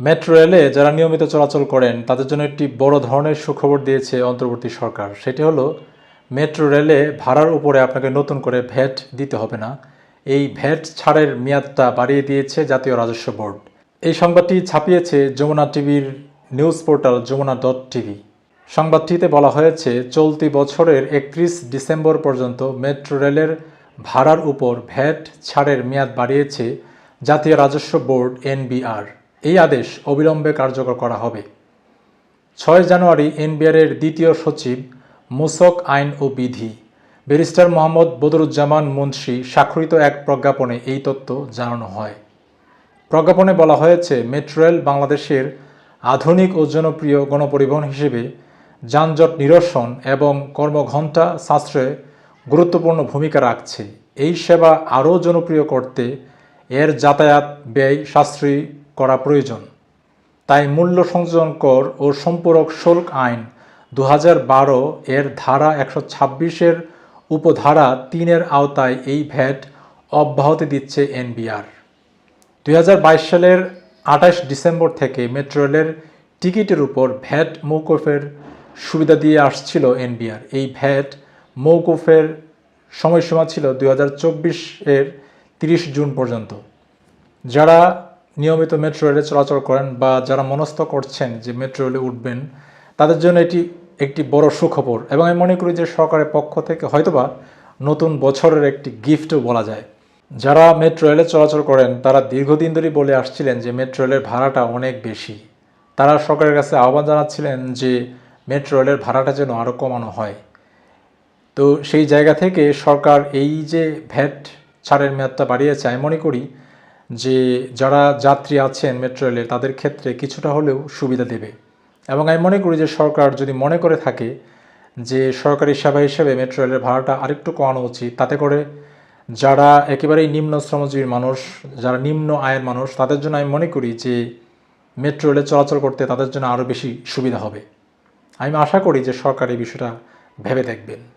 Metro রেলে যারা নিয়মিত চলাচল করেন, তাদের জন্য একটি বড় ধরনের সুখবর দিয়েছে অন্তর্বর্তী সরকার। সেটি হলো, মেট্রো রেলে ভাড়ার উপরে আপনাকে নতুন করে ভ্যাট দিতে হবে না। এই ভ্যাট ছাড়ের মেয়াদটা বাড়িয়ে দিয়েছে জাতীয় রাজস্ব বোর্ড। এই সংবাদটি ছাপিয়েছে যমুনা টিভির news portal Jamuna dot TV. সংবাদটিতে বলা হয়েছে, চলতি বছরের একত্রিশ ডিসেম্বর পর্যন্ত মেট্রো রেলের ভাড়ার উপর ভ্যাট ছাড়ের মেয়াদ বাড়িয়েছে জাতীয় রাজস্ব বোর্ড এনবিআর। এই আদেশ অবিলম্বে কার্যকর করা হবে। ছয় জানুয়ারি এনবিআরের দ্বিতীয় সচিব, মুসক আইন ও বিধি, ব্যারিস্টার মোহাম্মদ বদরুজ্জামান মুন্সি স্বাক্ষরিত এক প্রজ্ঞাপনে এই তথ্য জানানো হয়। প্রজ্ঞাপনে বলা হয়েছে, মেট্রো রেল বাংলাদেশের আধুনিক ও জনপ্রিয় গণপরিবহন হিসেবে যানজট নিরসন এবং কর্মঘণ্টা সাশ্রয়ে গুরুত্বপূর্ণ ভূমিকা রাখছে। এই সেবা আরও জনপ্রিয় করতে এর যাতায়াত ব্যয় সাশ্রয়ী করা প্রয়োজন। তাই মূল্য সংযোজন কর ও সম্পূরক শুল্ক আইন দু এর ধারা একশো ছাব্বিশের উপধারা তিনের আওতায় এই ভ্যাট অব্যাহতি দিচ্ছে এনবিআর। দু হাজার বাইশ সালের আঠাশ ডিসেম্বর থেকে মেট্রো রেলের টিকিটের উপর ভ্যাট মৌকুফের সুবিধা দিয়ে আসছিল এনবিআর। এই ভ্যাট মৌকুফের সময়সীমা ছিল দুই এর তিরিশ জুন পর্যন্ত। যারা নিয়মিত মেট্রো রেলে চলাচল করেন বা যারা মনস্থ করছেন যে মেট্রো রেলে উঠবেন, তাদের জন্য এটি একটি বড় সুখবর। এবং আমি মনে করি যে সরকারের পক্ষ থেকে হয়তোবা নতুন বছরের একটি গিফটও বলা যায়। যারা মেট্রো রেলে চলাচল করেন, তারা দীর্ঘদিন ধরেই বলে আসছিলেন যে মেট্রো রেলের ভাড়াটা অনেক বেশি। তারা সরকারের কাছে আহ্বান জানাচ্ছিলেন যে মেট্রো রেলের ভাড়াটা যেন আরও কমানো হয়। তো সেই জায়গা থেকে সরকার এই যে ভ্যাট ছাড়ের মেয়াদটা বাড়িয়েছে, আমি মনে করি যে যারা যাত্রী আছেন মেট্রো রেলে তাদের ক্ষেত্রে কিছুটা হলেও সুবিধা দেবে। এবং আমি মনে করি যে সরকার যদি মনে করে থাকে যে সরকারি সেবা হিসেবে মেট্রো রেলের ভাড়াটা আরেকটু কমানো উচিত, তাতে করে যারা একেবারেই নিম্ন শ্রমজীবী মানুষ, যারা নিম্ন আয়ের মানুষ, তাদের জন্য আমি মনে করি যে মেট্রো রেলে চলাচল করতে তাদের জন্য আরও বেশি সুবিধা হবে। আমি আশা করি যে সরকার এই বিষয়টা ভেবে দেখবেন।